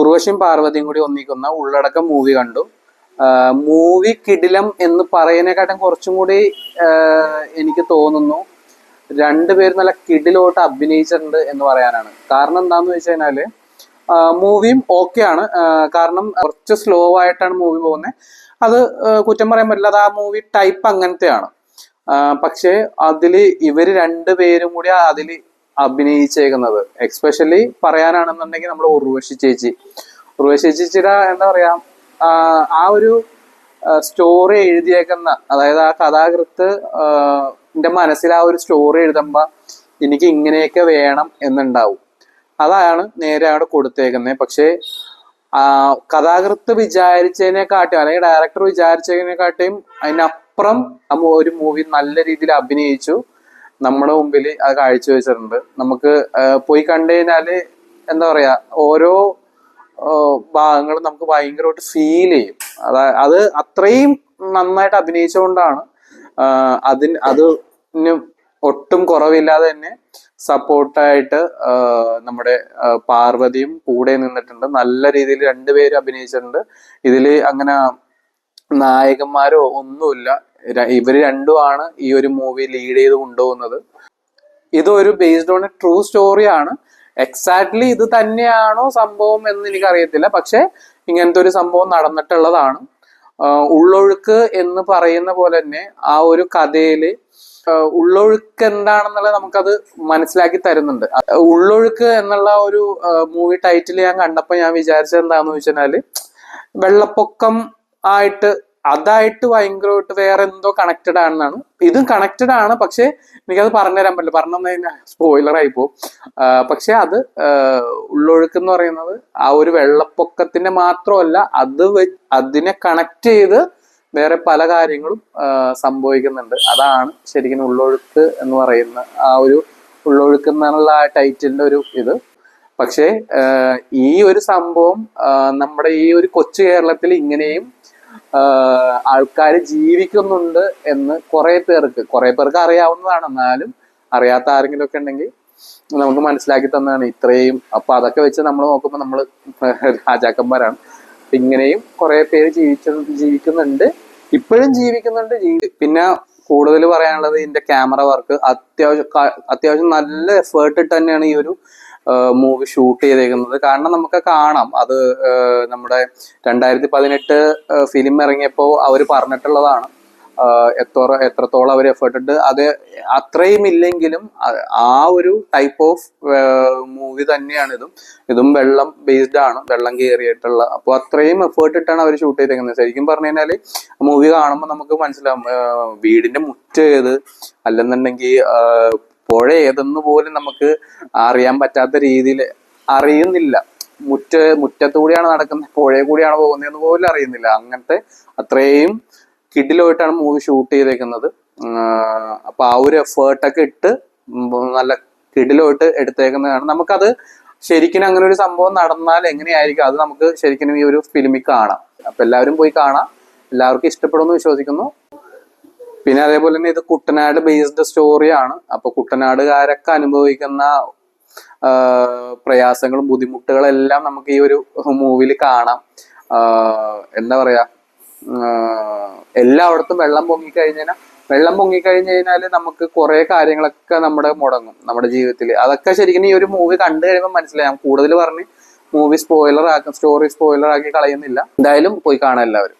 ഉർവശിയും പാർവതിയും കൂടി ഒന്നിക്കുന്ന ഉള്ളടക്കം മൂവി കണ്ടു. മൂവി കിടിലം എന്ന് പറയുന്നതിനെക്കാട്ടും കുറച്ചും കൂടി എനിക്ക് തോന്നുന്നു രണ്ടുപേരും നല്ല കിടിലോട്ട് അഭിനയിച്ചിട്ടുണ്ട് എന്ന് പറയാനാണ്. കാരണം എന്താന്ന് വെച്ച് കഴിഞ്ഞാൽ മൂവിയും ആണ്. കാരണം കുറച്ച് സ്ലോ ആയിട്ടാണ് മൂവി പോകുന്നത് അത് കുറ്റം പറയാൻ പറ്റില്ല. അത് ആ മൂവി ടൈപ്പ് അങ്ങനത്തെയാണ്. പക്ഷേ അതിൽ ഇവർ രണ്ടുപേരും കൂടി അതിൽ അഭിനയിച്ചേക്കുന്നത്. എക്സ്പെഷ്യലി പറയാനാണെന്നുണ്ടെങ്കിൽ നമ്മൾ ഉർവശി ചേച്ചി. ഉർവശി ചേച്ചിയുടെ എന്താ പറയാ ആ, ഒരു സ്റ്റോറി എഴുതിയേക്കുന്ന അതായത് ആ കഥാകൃത്ത് എന്റെ മനസ്സിൽ ആ ഒരു സ്റ്റോറി എഴുതുമ്പോൾ എനിക്ക് ഇങ്ങനെയൊക്കെ വേണം എന്നുണ്ടാവും. അതാണ് നേരെ അവിടെ കൊടുത്തേക്കുന്നത് പക്ഷേ കഥാകൃത്ത് വിചാരിച്ചതിനെക്കാട്ടും അല്ലെങ്കിൽ ഡയറക്ടർ വിചാരിച്ചതിനെക്കാട്ടിയും അതിനപ്പുറം ഒരു മൂവി നല്ല രീതിയിൽ അഭിനയിച്ചു. നമ്മുടെ മുമ്പിൽ അത് കാഴ്ചവെച്ചിട്ടുണ്ട്. നമുക്ക് പോയി കണ്ടു എന്താ പറയാ ഓരോ ഭാഗങ്ങളും നമുക്ക് ഭയങ്കരമായിട്ട് ഫീൽ ചെയ്യും. അതാ അത് അത്രയും നന്നായിട്ട് അഭിനയിച്ചുകൊണ്ടാണ് അതിന് അതിന് ഒട്ടും കുറവില്ലാതെ തന്നെ സപ്പോർട്ടായിട്ട് നമ്മുടെ പാർവതിയും കൂടെ നിന്നിട്ടുണ്ട്. നല്ല രീതിയിൽ രണ്ടുപേരും അഭിനയിച്ചിട്ടുണ്ട്. ഇതിൽ അങ്ങനെ നായകന്മാരോ ഒന്നുമില്ല. ഇവർ രണ്ടുമാണ് ഈ ഒരു മൂവി ലീഡ് ചെയ്ത് കൊണ്ടുപോകുന്നത്. ഇതൊരു ബേസ്ഡ് ഓൺ എ ട്രൂ സ്റ്റോറിയാണ് എക്സാക്ട്ലി ഇത് തന്നെയാണോ സംഭവം എന്ന് എനിക്കറിയത്തില്ല. പക്ഷെ ഇങ്ങനത്തെ ഒരു സംഭവം നടന്നിട്ടുള്ളതാണ്. ഉള്ളൊഴുക്ക് എന്ന് പറയുന്ന പോലെ തന്നെ ആ ഒരു കഥയിൽ ആഹ് ഉള്ളൊഴുക്ക് എന്താണെന്നുള്ളത് നമുക്കത് മനസ്സിലാക്കി തരുന്നുണ്ട്. ഉള്ളൊഴുക്ക് എന്നുള്ള ഒരു മൂവി ടൈറ്റിൽ ഞാൻ കണ്ടപ്പോൾ ഞാൻ വിചാരിച്ചത് എന്താണെന്ന് വെച്ചാൽ വെള്ളപ്പൊക്കം ആയിട്ട് അതായിട്ട് ഭയങ്കരമായിട്ട് വേറെ എന്തോ കണക്റ്റഡ് ആണെന്നാണ്. ഇതും കണക്റ്റഡ് ആണ് പക്ഷെ എനിക്കത് പറഞ്ഞുതരാൻ പറ്റില്ല. പറഞ്ഞു കഴിഞ്ഞാൽ സ്പോയിലർ ആയി പോകും. പക്ഷെ അത് ഉള്ളൊഴുക്ക് എന്ന് പറയുന്നത് ആ ഒരു വെള്ളപ്പൊക്കത്തിന്റെ മാത്രമല്ല അത് അതിനെ കണക്ട് ചെയ്ത് വേറെ പല കാര്യങ്ങളും സംഭവിക്കുന്നുണ്ട്. അതാണ് ശരിക്കും ഉള്ളൊഴുക്ക് എന്ന് പറയുന്ന ആ ഒരു ഉള്ളൊഴുക്ക് എന്നുള്ള ആ ടൈറ്റിലിന്റെ ഒരു ഇത്. പക്ഷേ ഈ ഒരു സംഭവം നമ്മുടെ ഈ ഒരു കൊച്ചു കേരളത്തിൽ ഇങ്ങനെയും ആൾക്കാർ ജീവിക്കുന്നുണ്ട് എന്ന് കുറെ പേർക്ക് കുറെ പേർക്ക് അറിയാവുന്നതാണ്. എന്നാലും അറിയാത്ത ആരെങ്കിലും ഒക്കെ ഉണ്ടെങ്കിൽ നമുക്ക് മനസ്സിലാക്കി തന്നതാണ് ഇത്രയും. അപ്പൊ അതൊക്കെ വെച്ച് നമ്മൾ നോക്കുമ്പോൾ നമ്മൾ രാജാക്കന്മാരാണ്. ഇങ്ങനെയും കുറെ പേര് ജീവിച്ച ജീവിക്കുന്നുണ്ട്. ഇപ്പോഴും ജീവിക്കുന്നുണ്ട് ജീവി പിന്നെ കൂടുതൽ പറയാനുള്ളത് ഇതിന്റെ ക്യാമറ വർക്ക് അത്യാവശ്യം അത്യാവശ്യം നല്ല എഫേർട്ട് ഇട്ട് തന്നെയാണ് ഈ ഒരു മൂവി ഷൂട്ട് ചെയ്തേക്കുന്നത്. കാരണം നമുക്ക് കാണാം. അത് നമ്മുടെ രണ്ടായിരത്തി പതിനെട്ട് ഫിലിം ഇറങ്ങിയപ്പോൾ അവർ പറഞ്ഞിട്ടുള്ളതാണ്. എത്ര എത്രത്തോളം അവർ എഫേർട്ട് ഉണ്ട് അത് അത്രയും ഇല്ലെങ്കിലും ആ ഒരു ടൈപ്പ് ഓഫ് മൂവി തന്നെയാണ് ഇതും. ഇതും വെള്ളം ബേസ്ഡ് ആണ്. വെള്ളം കയറിയിട്ടുള്ള അപ്പോൾ അത്രയും എഫേർട്ട് ഇട്ടാണ് അവർ ഷൂട്ട് ചെയ്തേക്കുന്നത്. ശരിക്കും പറഞ്ഞു കഴിഞ്ഞാൽ മൂവി കാണുമ്പോൾ നമുക്ക് മനസ്സിലാവും വീടിന്റെ മുറ്റ ഏത്? അല്ലെന്നുണ്ടെങ്കിൽ പുഴ ഏതെന്ന് പോലും നമുക്ക് അറിയാൻ പറ്റാത്ത രീതിയിൽ അറിയുന്നില്ല. മുറ്റ മുറ്റത്തുകൂടിയാണ് നടക്കുന്നത് പുഴയെ കൂടിയാണ് പോകുന്നതെന്ന് പോലും അറിയുന്നില്ല. അങ്ങനത്തെ അത്രയും കിഡിലായിട്ടാണ് മൂവി ഷൂട്ട് ചെയ്തേക്കുന്നത്. അപ്പൊ ആ ഒരു എഫേർട്ടൊക്കെ ഇട്ട് നല്ല കിഡിലോട്ട് എടുത്തേക്കുന്നതാണ്. നമുക്കത് ശരിക്കും അങ്ങനെ ഒരു സംഭവം നടന്നാൽ എങ്ങനെയായിരിക്കും? അത് നമുക്ക് ശരിക്കും ഈ ഒരു ഫിലിമിൽ കാണാം. അപ്പൊ എല്ലാവരും പോയി കാണാം. എല്ലാവർക്കും ഇഷ്ടപ്പെടുമെന്ന് വിശ്വസിക്കുന്നു. പിന്നെ അതേപോലെ തന്നെ ഇത് കുട്ടനാട് ബേസ്ഡ് സ്റ്റോറിയാണ് അപ്പൊ കുട്ടനാടുകാരൊക്കെ അനുഭവിക്കുന്ന പ്രയാസങ്ങളും ബുദ്ധിമുട്ടുകളെല്ലാം നമുക്ക് ഈ ഒരു മൂവിയിൽ കാണാം. എന്താ പറയാ? എല്ലായിടത്തും വെള്ളം പൊങ്ങിക്കഴിഞ്ഞാൽ വെള്ളം പൊങ്ങിക്കഴിഞ്ഞ് കഴിഞ്ഞാൽ നമുക്ക് കുറെ കാര്യങ്ങളൊക്കെ നമ്മുടെ മുടങ്ങും നമ്മുടെ ജീവിതത്തിൽ അതൊക്കെ ശരിക്കും ഈ ഒരു മൂവി കണ്ടു കഴിയുമ്പോൾ മനസ്സിലായി. കൂടുതൽ പറഞ്ഞ് മൂവി സ്പോയിലർ ആക്കും സ്റ്റോറി സ്പോയിലർ ആക്കി കളയുന്നില്ല. എന്തായാലും പോയി കാണാം എല്ലാവരും.